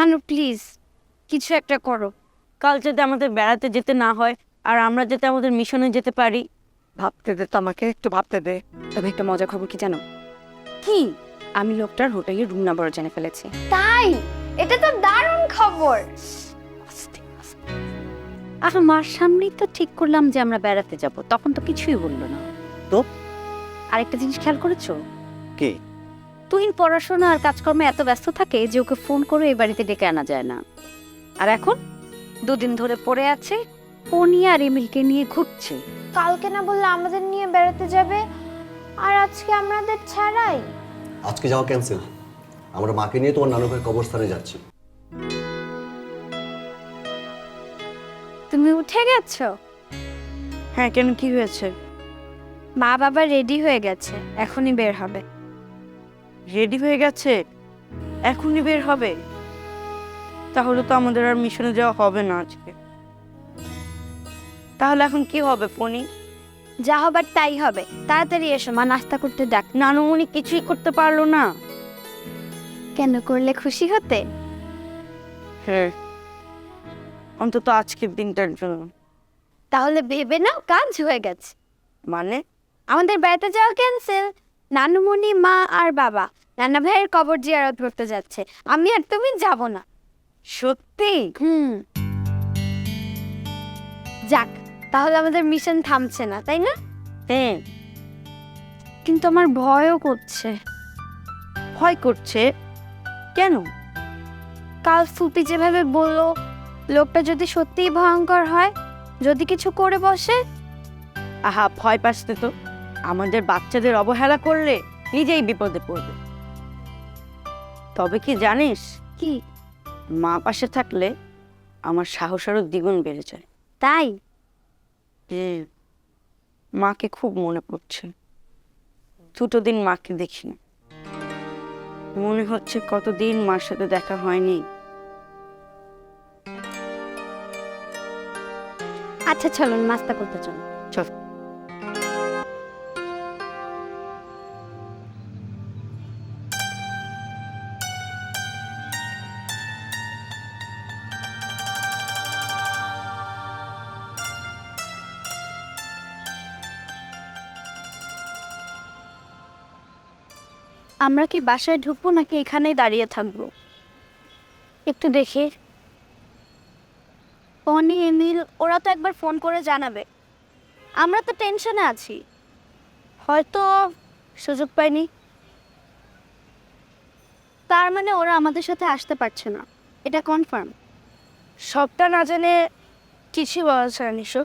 নানু প্লিজ কিছু একটা করো। কাল যাতে আমাদের বেড়াতে যেতে না হয় আর আমরা যাতে আমাদের মিশনে যেতে পারি। ভাবতে দে তো আমাকে একটু ভাবতে দে। তবে একটা মজার খবর কি জানো? কি? আমি লোকটার হোটেলের রুম নাম্বার জেনে ফেলেছি। তাই? এটা তো দারুণ খবর। আর মার সামনেই তো ঠিক করলাম যে আমরা বেড়াতে যাব তখন তো কিছুই বলল না। তো? আরেকটা জিনিস খেয়াল করেছ? কি? তুহিন পড়াশোনা আর কাজকর্মে এত ব্যস্ত থাকে যে ওকে ফোন করে এই বাড়িতে ডেকে আনা যায় না। আর এখন? দুদিন ধরে পড়ে আছে পনি আর এমিলকে নিয়ে ঘুরছে। কালকে না বললে আমাদের নিয়ে বেড়াতে যাবে আর আজকে আমাদের ছাড়াই। আজকে যাওয়া ক্যান্সেল আমরা মাকে নিয়ে তোমার নানু কবরস্থানে যাচ্ছি। তুমি উঠে গেছো? হ্যাঁ কেন কি হয়েছে? মা বাবা রেডি হয়ে গেছে এখনই বের হবে। রেডি হয়ে গেছে? এখনই বের হবে? তাহলে তো আমাদের আর মিশনে যাওয়া হবে না আজকে। তাহলে এখন কি হবে ফোনি যা হবার তাই হবে। তাড়াতাড়ি এসো মা নাস্তা করতে ডাক নানুমণি কিছুই করতে পারল না। কেন করলে খুশি হতে? হ্যাঁ অন্তত আজকের দিনটার জন্য। তাহলে ভেবে নাও কাজ হয়ে গেছে। মানে? আমাদের বেড়াতে যাওয়া ক্যান্সেল নানুমণি মা আর বাবা। নানা ভাইয়ের কবর জিয়ারত করতে যাচ্ছে। আমি আর তুমি যাব না। সত্যি? হুম। যাক তাহলে আমাদের মিশন থামছে না তাই না? হ্যাঁ। কিন্তু আমার ভয়ও করছে। ভয় করছে? কেন? কাল সুপি যেভাবে বলল লোকটা যদি সত্যিই ভয়ঙ্কর হয় যদি কিছু করে বসে? আহা ভয় পাসতে তো। আমাদের বাচ্চাদের অবহেলা করলে নিজেই বিপদে পড়বে। তবে কি জানিস? কি? মা পাশে থাকলে আমার সাহস আরও দ্বিগুণ বেড়ে যায়। তাই? যে মাকে খুব মনে পড়ছে। দুটো দিন মাকে দেখি না মনে হচ্ছে কতদিন মার সাথে দেখা হয়নি। আচ্ছা চলুন নাস্তা করতে চলুন চল। আমরা কি বাসায় ঢুকবো নাকি এখানেই দাঁড়িয়ে থাকব? একটু দেখি। পনি এমিল, ওরা তো একবার ফোন করে জানাবে। আমরা তো টেনশনে আছি। হয়তো সুযোগ পাইনি। তার মানে ওরা আমাদের সাথে আসতে পারছে না। এটা কনফার্ম। সবটা না জেনে কিছুই বলা না, নিশো।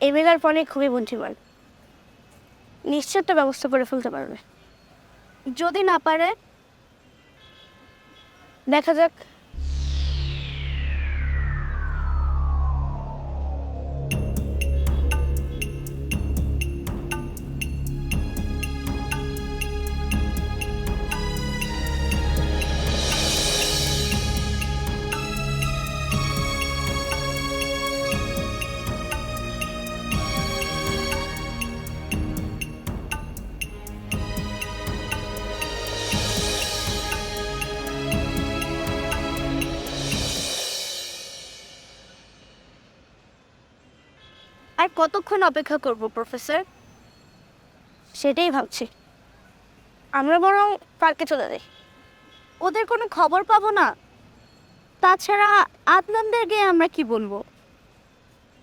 এমিল আর পনি খুবই বুদ্ধিমান। নিশ্চয় একটা ব্যবস্থা করে ফেলতে পারবে। যদি না পারে দেখা যাক। আর কতক্ষণ অপেক্ষা করব প্রফেসর? সেটাই ভাবছি। আমরা বরং পার্কে চলে যাই। ওদের কোনো খবর পাবো না। তাছাড়া আদনানদের গিয়ে আমরা কি বলব?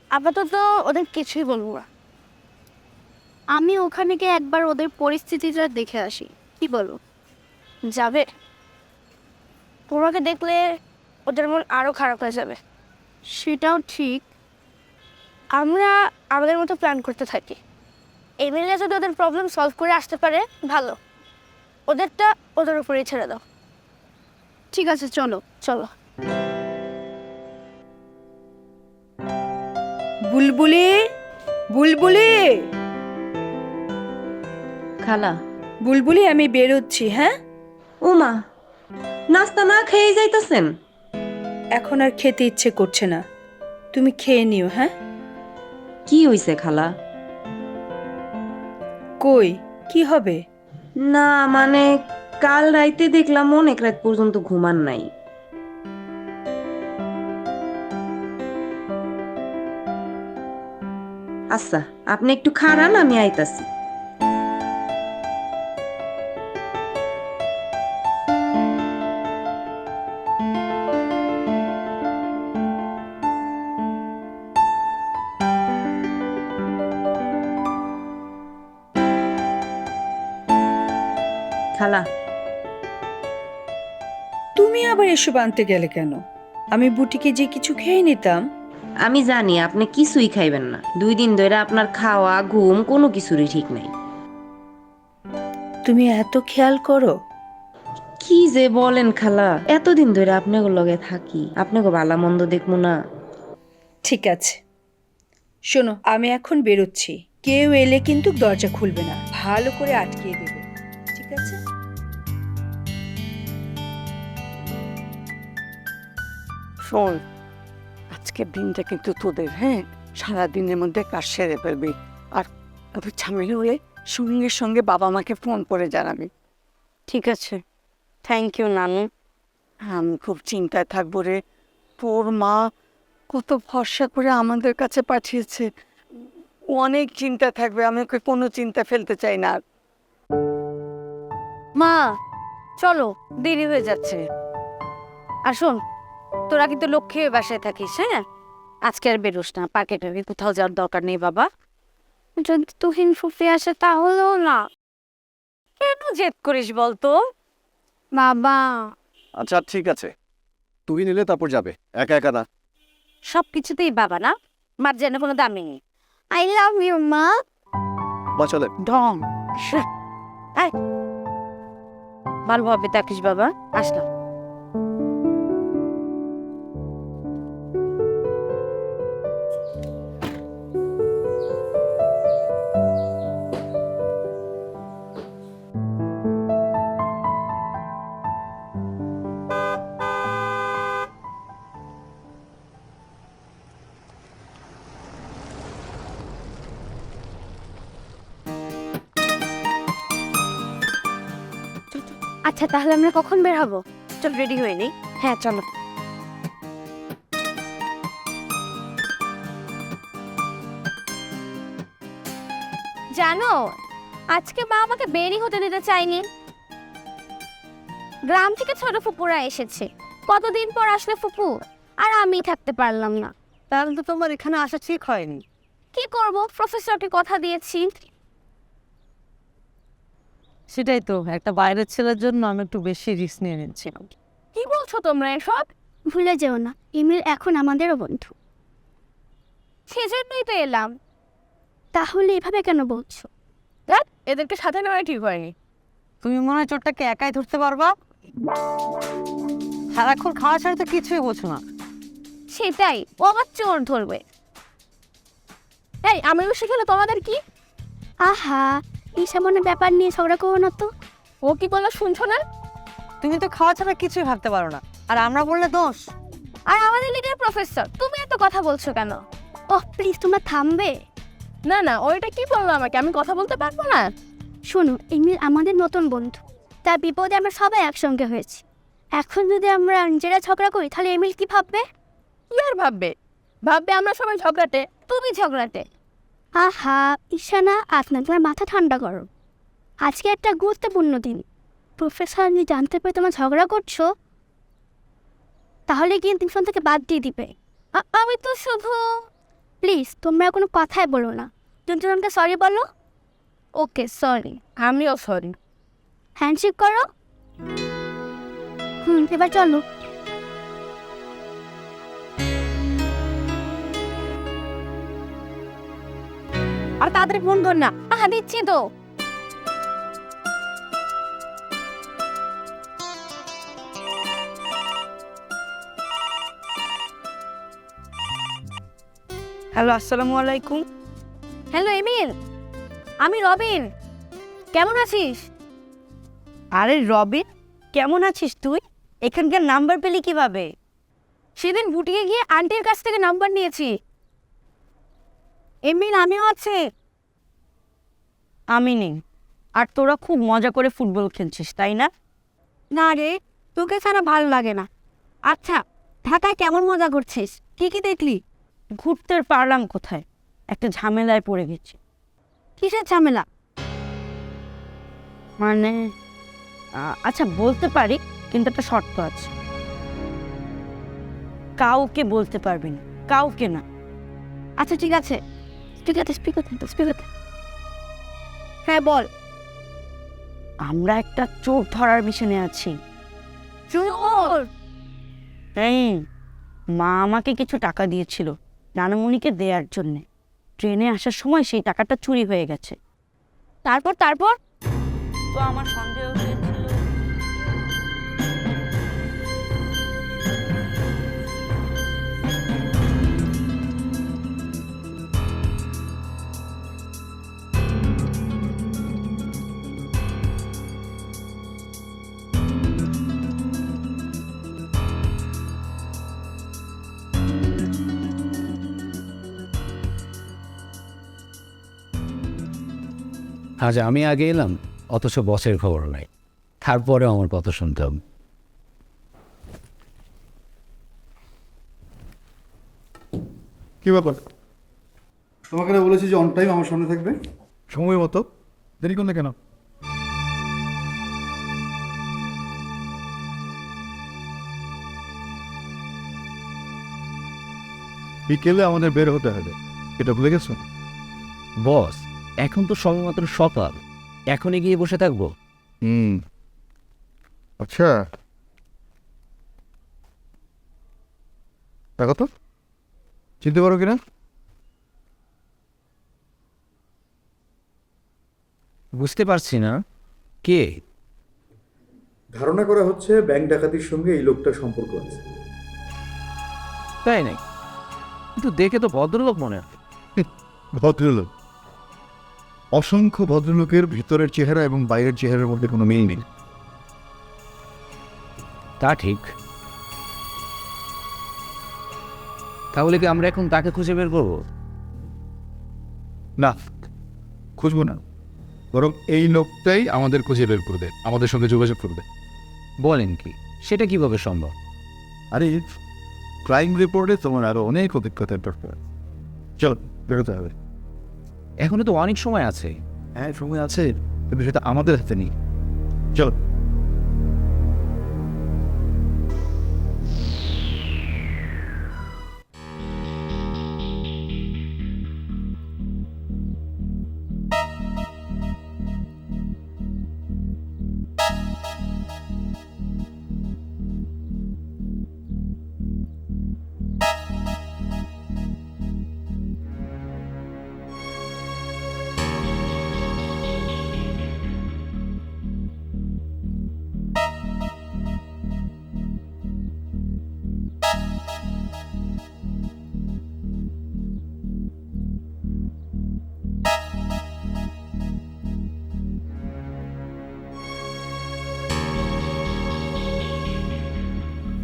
আপাতত ওদের কিছুই বলব না। আমি ওখানে গিয়ে একবার ওদের পরিস্থিতিটা দেখে আসি। কি বলো? যাবে। তোমাকে দেখলে ওদের মন আরও খারাপ হয়ে যাবে। সেটাও ঠিক। আমরা আমাদের মতো প্ল্যান করতে থাকি। এমএলএ যদি ওদের প্রবলেম সলভ করে আসতে পারে ভালো। ওদেরটা ওদের উপরেই ছেড়ে দাও। ঠিক আছে চলো। চলো। বুলবুলি বুলবুলি। খালা। বুলবুলি আমি বেরোচ্ছি হ্যাঁ? ওমা নাস্তা না খেয়ে যাইতেছেন? এখন আর খেতে ইচ্ছে করছে না। তুমি খেয়ে নিও হ্যাঁ? কি হইছে খালা? কই কি হবে? না মানে কাল রাইতে দেখলাম অনেক রাত পর্যন্ত ঘুমান নাই। আচ্ছা আপনি একটু খারান আমি আইতাছি। খালা তুমি আবার এসব আনতে গেলে কেন? আমি বুটিকে যে কিছু খেয়ে নিতাম। আমি জানি আপনি কিছুই খাইবেন না। দুই দিন ধরে আপনার খাওয়া ঘুম কোনো কিছুরই ঠিক নাই। তুমি এত খেয়াল করো। কি যে বলেন খালা এতদিন ধরে আপনাকে লগে থাকি। আপনাকে ভালা মন্দ দেখব না। ঠিক আছে। শোনো আমি এখন বেরোচ্ছি। কেউ এলে কিন্তু দরজা খুলবে না। ভালো করে আটকিয়ে দেবে। ঠিক আছে? শোন আজকের দিনটা কিন্তু তোদের হ্যাঁ? সারা দিনের মধ্যে কাজ সেরে ফেলবি। আর তবে ঝামেলা হলে সঙ্গে সঙ্গে বাবা মাকে ফোন করে জানাবি। ঠিক আছে। থ্যাংক ইউ নানু। আমি খুব চিন্তায় থাকব রে। তোর মা কত ভরসা করে আমাদের কাছে পাঠিয়েছে। অনেক চিন্তা থাকবে আমি ওকে কোনো চিন্তা ফেলতে চাই না। আর। মা চলো দেরি হয়ে যাচ্ছে। আর শোন তোরা কিন্তু লক্ষ্মী হয়ে বাসায় থাকিস হ্যাঁ? আজকে আর বেরোস না পার্কে টার্কে কোথাও যাওয়ার দরকার নেই বাবা। যদি তুহিন ফুফি আসে তাহলেও না। কেন জেদ করিস বলতো? বাবা। আচ্ছা ঠিক আছে। তুই নিলে তারপর যাবে একা একা না। সব কিছুতেই বাবা না মার যেন কোনো দামি নেই। আই লাভ ইউ মা। বা চলে। ঢং। আয়। ভালোভাবে থাকিস বাবা। আসলাম। আচ্ছা তাহলে আমরা কখন বের হব? চল রেডি হয়ে নেই। হ্যাঁ চলো। জানো আজকে মা আমাকে বেরি হতে দিতে চায়নি। গ্রাম থেকে ছোট ফুপুরা এসেছে। কতদিন পর আসলে ফুপু? আর আমি থাকতে পারলাম না। তাহলে তো তোমার এখানে আসা ঠিক হয়নি। কি করব? প্রফেসরকে কথা দিয়েছি। সেটাই তো একটা বাইরের ছেলের জন্য আমি একটু বেশি রিস্ক নিয়ে নিচ্ছিলাম কি বলছো তোমরা এসব? ভুলে যেও না ইমিল এখন আমাদেরও বন্ধু। সেজন্যই তো এলাম। তাহলে এভাবে কেন বলছো? দেখ এদেরকে সাথে নেওয়াই ঠিক হয়নি। তুমি মনে হয় চোরটাকে একাই ধরতে পারবা? সারাক্ষণ খাওয়া ছাড়া তো কিছুই বোঝো না। সেটাই ও আবার চোর ধরবে। এই আমি বসে শিখেলে তোমাদের কি? আহা এই সামান্য ব্যাপার নিয়ে ঝগড়া করো না তো। ও কি বলল শুনছো না? তুমি তো খাওয়া ছাড়া কিছুই ভাবতে পারো না। আর আমরা বললে দোষ। আর আমাদের লিগের প্রফেসর তুমি এত কথা বলছো কেন? ওহ প্লিজ তোমরা থামবে। না না ওইটা কি বলল আমাকে? আমি কথা বলতে পারব না? শোনো এমনি আমাদের নতুন বন্ধু। তার বিপদে আমরা সবাই একসঙ্গে হয়েছি। এখন যদি আমরা নিজেরা ঝগড়া করি তাহলে এমিল কি ভাববে? কি আর ভাববে? ভাববে আমরা সবাই ঝগড়াটে তুমি ঝগড়াতে আহা ঈশানা আপনার তোমার মাথা ঠান্ডা করো। আজকে একটা গুরুত্বপূর্ণ দিন। প্রফেসর যদি জানতে পেরে তোমার ঝগড়া করছ? তাহলে কিন্তু টিউশন থেকে বাদ দিয়ে দিবে। আমি তো শুধু প্লিজ তোমরা কোনো কথাই বলো না। দুজনকে সরি বলো? ওকে সরি আমিও সরি হ্যান্ডশেক করো। হুম এবার চলো। আর তাড়াতাড়ি ফোন ধর না। আহা দিচ্ছি তো। হ্যালো আসসালামু আলাইকুম। Hello Emil. আমি রবিন। কেমন আছিস? আরে রবিন কেমন আছিস তুই? এখানকার নাম্বার পেলি কীভাবে? সেদিন বুটিকে গিয়ে আন্টির কাছ থেকে নাম্বার নিয়েছি। এমিল আমিও আছে। আমি নেই। আর তোরা খুব মজা করে ফুটবল খেলছিস তাই না? না রে তোকে ছাড়া ভালো লাগে না। আচ্ছা ঢাকায় কেমন মজা করছিস? কি কি দেখলি? ঘুরতে পারলাম কোথায়? একটা ঝামেলায় পড়ে গেছি। কিসের ঝামেলা? মানে আচ্ছা বলতে পারি কিন্তু একটা শর্ত আছে। কাউকে বলতে পারবি না কাউকে না। আচ্ছা ঠিক আছে। হ্যাঁ বল। আমরা একটা চোর ধরার মিশনে আছি। চোর? এই মা আমাকে কিছু টাকা দিয়েছিল নানামণিকে দেওয়ার জন্যে। ট্রেনে আসার সময় সেই টাকাটা চুরি হয়ে গেছে। তারপর তারপর? তো আমার সন্দেহ আজ আমি আগে এলাম অথচ বসের খবর নাই। তারপরে আমার কথা শুনতে হবে। কি ব্যাপার? তোমাকে না বলেছি যে অন টাইম আমার সামনে থাকবে? সময় মতো। দেরি করলে কেন? বিকেলে আমাদের বের হতে হবে। এটা ভুলে গেছো? বস এখন তো সবেমাত্র সকাল। এখনই গিয়ে বসে থাকব। হুম। আচ্ছা। দেখো তো। চিনতে পারো কিনা? বুঝতে পারছি না। কে? ধারণা করা হচ্ছে ব্যাংক ডাকাতির সঙ্গে এই লোকটার সম্পর্ক আছে। তাই নাই কিন্তু দেখে তো ভদ্রলোক মনে হয়। ভদ্রলোক? অসংখ্য ভদ্রলোকের ভিতরের চেহারা এবং বাইরের চেহারার মধ্যে কোনো মিল নেই। তা ঠিক। তাহলে কি আমরা এখন তাকে খুঁজে বের করব? না খুঁজবো না। বরং এই লোকটাই আমাদের খুঁজে বের করবে আমাদের সঙ্গে যোগাযোগ করবে। বলেন কি সেটা কীভাবে সম্ভব? আরে ক্রাইম রিপোর্টে তোমার আরও অনেক অভিজ্ঞতার দরকার। চল বেরোতে হবে এখনও তো অনেক সময় আছে। হ্যাঁ সময় আছে সেটা আমাদের হাতে নেই। চল।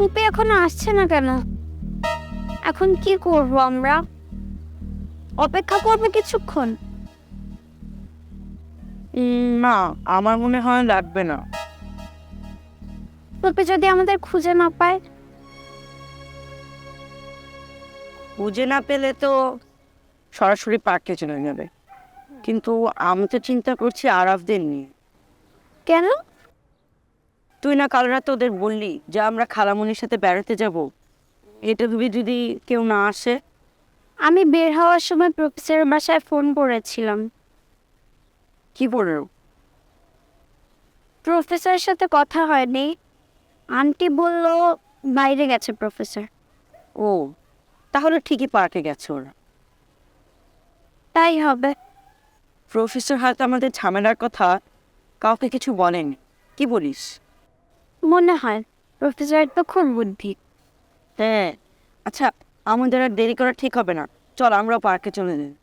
রূপে এখনও আসছে না কেন? এখন কি করব আমরা? অপেক্ষা করবে কিছুক্ষণ? না আমার মনে হয় লাগবে না। রূপে যদি আমাদের খুঁজে না পায়? খুঁজে না পেলে তো সরাসরি পার্কে চলে যাবে। কিন্তু আমি তো চিন্তা করছি আরাফদের নিয়ে। কেন? তুই না কাল রাতে ওদের বললি যে আমরা খালামনির সাথে বেড়াতে যাব। এটা ভেবে যদি কেউ না আসে? আমি বের হওয়ার সময় প্রফেসরের বাসায় ফোন করেছিলাম কি বলব প্রফেসরের সাথে কথা হয়নি। আন্টি বলল বাইরে গেছে প্রফেসর। ও তাহলে ঠিকই পার্কে গেছে ওরা। তাই হবে। প্রফেসর হয়তো আমাদের ঝামেলার কথা কাউকে কিছু বলেনি। কি বলিস? মনে হয় প্রফেসরের তো খুব বুদ্ধি। হ্যাঁ আচ্ছা আমাদের আর দেরি করা ঠিক হবে না। চল আমরা পার্কে চলে যাই।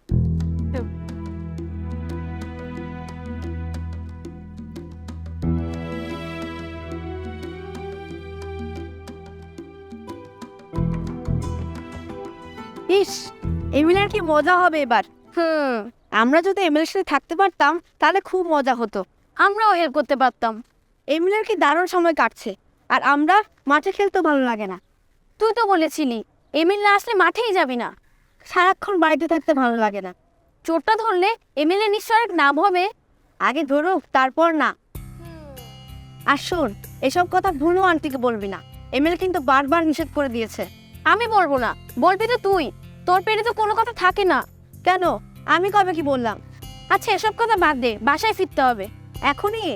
ইস এমিলের কি মজা হবে এবার। হুম। আমরা যদি এমিলের সাথে থাকতে পারতাম তাহলে খুব মজা হতো। আমরাও হেল্প করতে পারতাম। এমিলের কি দারুণ সময় কাটছে? আর আমরা মাঠে খেলতেও ভালো লাগে না। তুই তো বলেছিলি এমিল না আসলে মাঠেই যাবি না। সারাক্ষণ বাড়িতে থাকতে ভালো লাগে না। চোরটা ধরলে এমএলএ নিশ্চয় নাম হবে। আগে ধরুক তারপর না। আর শোন এসব কথা ভুলো আন্টিকে বলবি না। এমএলএ কিন্তু বারবার নিষেধ করে দিয়েছে। আমি বলব না বলবি তো তুই। তোর পেটে তো কোনো কথা থাকে না। কেন? আমি কবে কি বললাম? আচ্ছা এসব কথা বাদ দে বাসায় ফিরতে হবে। এখনই?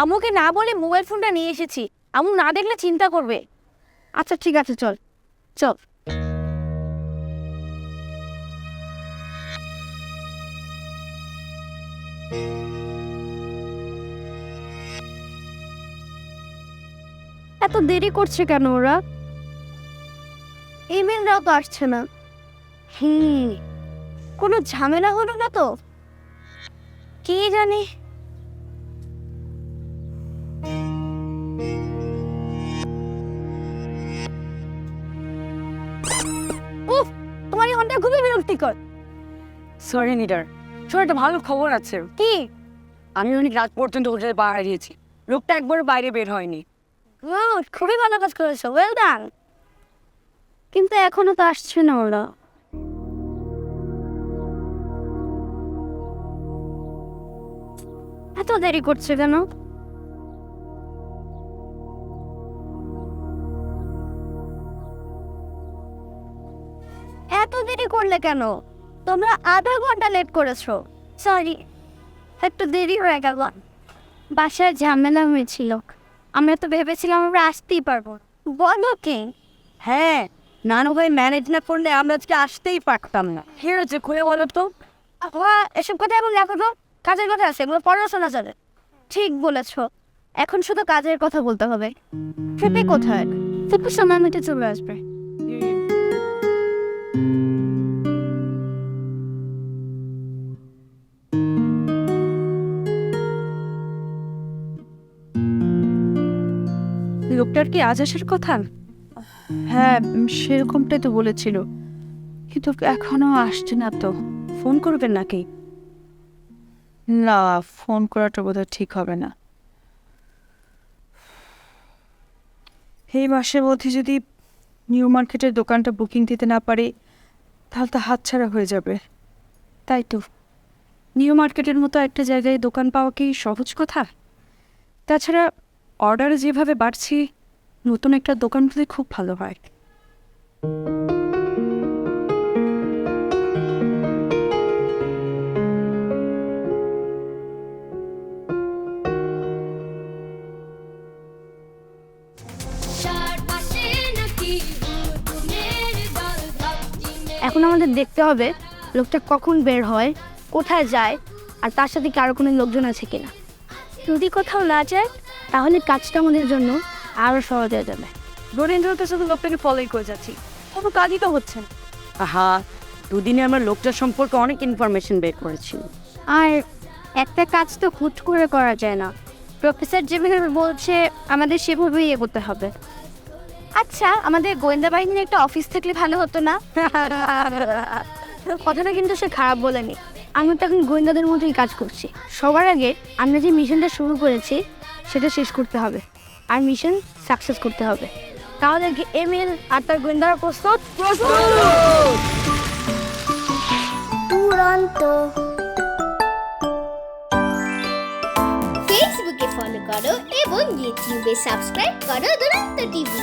আমুকে না বলে মোবাইল ফোনটা নিয়ে এসেছি। আমু না দেখলে চিন্তা করবে। আচ্ছা ঠিক আছে চল। চল। এত দেরি করছে কেন ওরা? ইমেলরাও তো আসছে না। হুম কোনো ঝামেলা হলো না তো? কে জানে? খুবই সরি নিডার। শোনো একটা ভালো খবর আছে। কি? আমি অনেক রাত পর্যন্ত হোটেলে দিয়েছি লোকটা একবার বাইরে বের হয়নি। Wow, খুবই ভালো কাজ করেছ। ওয়েল ডান কিন্তু এখনও তো আসছে না ওরা। এত দেরি করছে কেন? এত দেরি করলে কেন? তোমরা আধা ঘণ্টা লেট করেছ। সরি একটু দেরি হয়ে গেল। বাসায় ঝামেলা হয়েছিল। আমরা তো ভেবেছিলাম আমরা আসতেই পারব। বলো কে? হ্যাঁ নানু ভাই ম্যানেজ না করলে আমরা আজকে আসতেই পারতাম না। ঠিক আছে খুলে বলো তো? আহা, এসব কথা এখন রাখো তো। কাজের কথা আছে এগুলো পড়াশোনা চলে। ঠিক বলেছ। এখন শুধু কাজের কথা বলতে হবে। ফেপে কোথায়? ফেপে সময় মতো চলে আসবে। লোকটার কি আজ আসার কথা? হ্যাঁ সেরকমটাই তো বলেছিল। কিন্তু এখনও আসছে না তো। ফোন করবেন নাকি? না ফোন করাটা বোধহয় ঠিক হবে না। এই মাসের মধ্যে যদি নিউ মার্কেটের দোকানটা বুকিং দিতে না পারে তাহলে তো হাতছাড়া হয়ে যাবে। তাই তো। নিউ মার্কেটের মতো একটা জায়গায় দোকান পাওয়া কি সহজ কথা? তাছাড়া অর্ডার যেভাবে বাড়ছি নতুন একটা দোকান পেলে খুব ভালো হয়। এখন আমাদের দেখতে হবে লোকটা কখন বের হয় কোথায় যায় আর তার সাথে কারও কোনো লোকজন আছে কিনা। যদি কোথাও না যায় তাহলে কাজটা আমাদের জন্য আরও সহজ হয়ে যাবে। রবীন্দ্র তো শুধু লোকটাকে ফলোই করে যাচ্ছি। কোনো কাজই তো হচ্ছে না। আহা দুদিনে আমরা লোকটার সম্পর্কে অনেক ইনফরমেশন বের করেছি। আর একটা কাজ তো হুট করে করা যায় না। প্রফেসর যেভাবে বলছে আমাদের সেভাবেই ইয়ে করতে হবে। আচ্ছা আমাদের গোয়েন্দা বাহিনীর একটা অফিস থাকলে ভালো হতো না? কথাটা কিন্তু সে খারাপ বলেনি। আমরা তো এখন গোয়েন্দাদের মতোই কাজ করছি। সবার আগে আমরা যে মিশনটা শুরু করেছি সেটা শেষ করতে হবে। আর মিশন সাকসেস করতে হবে। তাহলে এম এল আর তার গোয়েন্দারা প্রস্তুত? দুরন্ত। ফেসবুকে ফলো করো এবং ইউটিউবে সাবস্ক্রাইব করো দুরন্ত টিভি